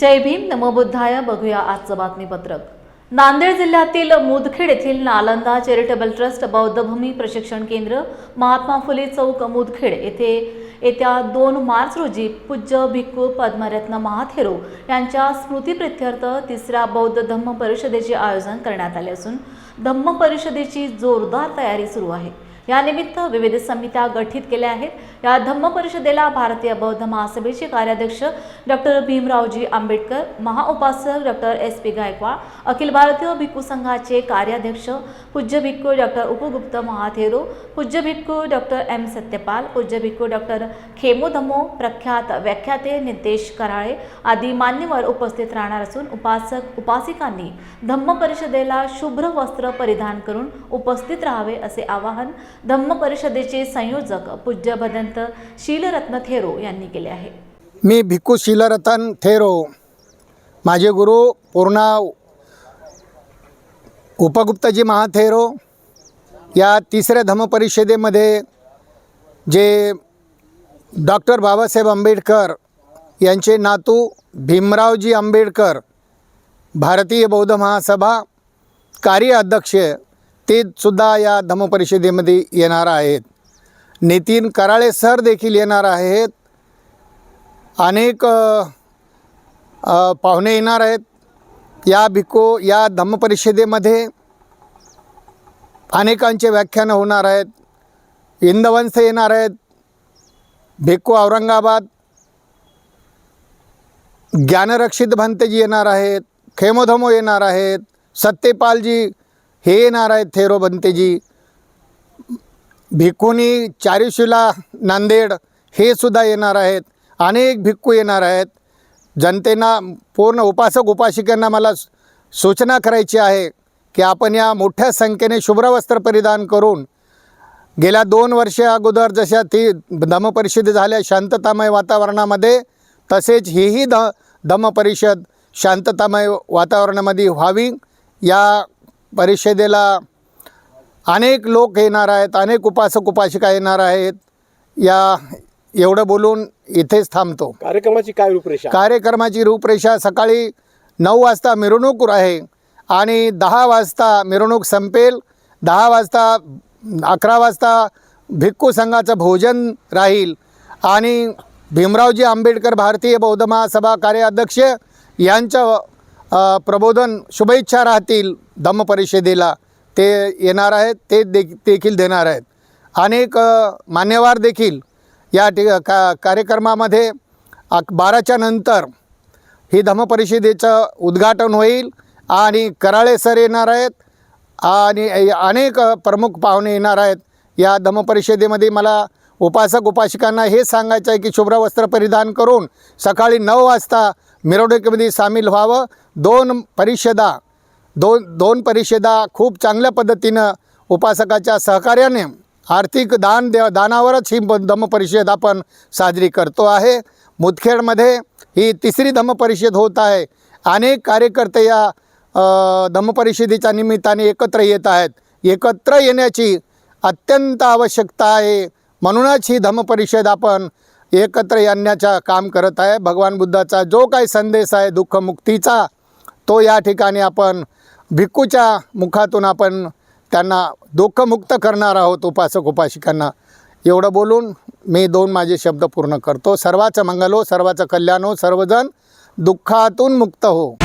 जय भीम नमोबुद्धाय बघूया आजचं बातमीपत्रक. नांदेड जिल्ह्यातील मुदखेड येथील नालंदा चॅरिटेबल ट्रस्ट बौद्धभूमी प्रशिक्षण केंद्र महात्मा फुले चौक मुदखेड येथे येत्या दोन मार्च रोजी पूज्य भिक्खू पद्मरत्न महाथेरो यांच्या स्मृतीप्रित्यर्थ तिसऱ्या बौद्ध धम्म परिषदेचे आयोजन करण्यात आले असून धम्म परिषदेची जोरदार तयारी सुरू आहे. यानिमित्त विविध समित्या गठीत केल्या आहेत. या धम्म परिषदेला भारतीय बौद्ध महासभेचे कार्याध्यक्ष डॉक्टर भीमरावजी आंबेडकर महाउपासक डॉक्टर एस पी गायकवाड अखिल भारतीय भिक्खू संघाचे कार्याध्यक्ष पूज्य भिक्खू डॉक्टर उपगुप्त महाथेरो पूज्य भिक्खू डॉक्टर एम. सत्यपाल पूज्य भिक्खू डॉक्टर खेमो धमो प्रख्यात व्याख्याते नितेश कराळे आदी मान्यवर उपस्थित राहणार असून उपासक उपासिकांनी धम्म परिषदेला शुभ्र वस्त्र परिधान करून उपस्थित राहावे असे आवाहन धम्म परिषदेचे संयोजक पूज्य भदंत शीलरत्न थेरो यांनी केले आहे. मी भिक्खू शीलरतन थेरो माझे गुरु पूर्णाव उपगुप्तजी महाथेरो या तिसऱ्या धम्मपरिषदेमध्ये जे डॉक्टर बाबासाहेब आंबेडकर यांचे नातू भीमरावजी आंबेडकर भारतीय बौद्ध महासभा कार्य अध्यक्ष ते सुद्धा या धम्मपरिषदेमध्ये येणार आहेत. नितीन कराळे सर देखील येणार आहेत. अनेक पाहुणे येणार आहेत. या भिक्को या धम्मपरिषदेमध्ये अनेकांचे व्याख्यानं होणार आहेत. इंदवंश येणार आहेत. भिक्खू औरंगाबाद ज्ञानरक्षित भंतजी येणार आहेत. खेमोधमो येणार आहेत. सत्यपालजी हे येणार आहेत थेरो भंतेजी भिक्खुनी चारिशिला नांदेड हे सुद्धा येणार आहेत. अनेक भिक्खू येणार आहेत. जनतेना पूर्ण उपासक उपासिकांना मला सूचना करायची आहे की आपण या मोठ्या संख्येने शुभ्रवस्त्र परिधान करून गेल्या दोन वर्षे अगोदर जशा ती दमपरिषद झाल्या शांततामय वातावरणामध्ये तसेच हीही ध धम्मपरिषद शांततामय वातावरणामध्ये व्हावी या परिषदेला अनेक लोक येणार आहेत अनेक उपासक उपासिका येणार आहेत. या एवढं बोलून इथेच थांबतो. कार्यक्रमाची काय रूपरेषा? कार्यक्रमाची रूपरेषा सकाळी नऊ वाजता मिरवणूक आहे आणि दहा वाजता मिरवणूक संपेल. दहा वाजता अकरा वाजता भिक्खू संघाचं भोजन राहील. आणि भीमरावजी आंबेडकर भारतीय बौद्ध महासभा कार्याध्यक्ष यांचं अ, प्रबोधन शुभेच्छा राहतील धम्म परिषदेला ते येणार आहेत ते दे देखील देणार आहेत. अनेक मान्यवार मान्यवर देखील या ठि का कार्यक्रमामध्ये बाराच्या नंतर ही धम्मपरिषदेचं उद्घाटन होईल आणि कराळे सर येणार आहेत आणि अनेक प्रमुख पाहुणे येणार आहेत. या धम्मपरिषदेमध्ये मला उपासक उपासिकांना हे सांगायचं आहे की शुभ्र वस्त्र परिधान करून सकाळी नऊ वाजता मिरवणुकीमध्ये सामील व्हावं. दोन परिषदा दोन दोन परिषदा खूप चांगल्या पद्धतीनं उपासकाच्या सहकार्याने आर्थिक दान दे दानावरच ही ब- धम्मपरिषद आपण साजरी करतो आहे. मुदखेडमध्ये ही तिसरी धम्मपरिषद होत आहे. अनेक कार्यकर्ते या धम्मपरिषदेच्या निमित्ताने एकत्र येत आहेत. एकत्र येण्याची अत्यंत आवश्यकता आहे. म्हणूनच ही धम्मपरिषद आपण एकत्र येण्याचं काम करत आहे. भगवान बुद्धाचा जो काही संदेश आहे दुःखमुक्तीचा तो या ठिकाणी आपण भिक्खूच्या मुखातून आपण त्यांना दुःखमुक्त करणार आहोत उपासक उपासिकांना. एवढं बोलून मी दोन माझे शब्द पूर्ण करतो. सर्वाचं मंगल हो सर्वाचं कल्याण हो सर्वजण दुःखातून मुक्त हो.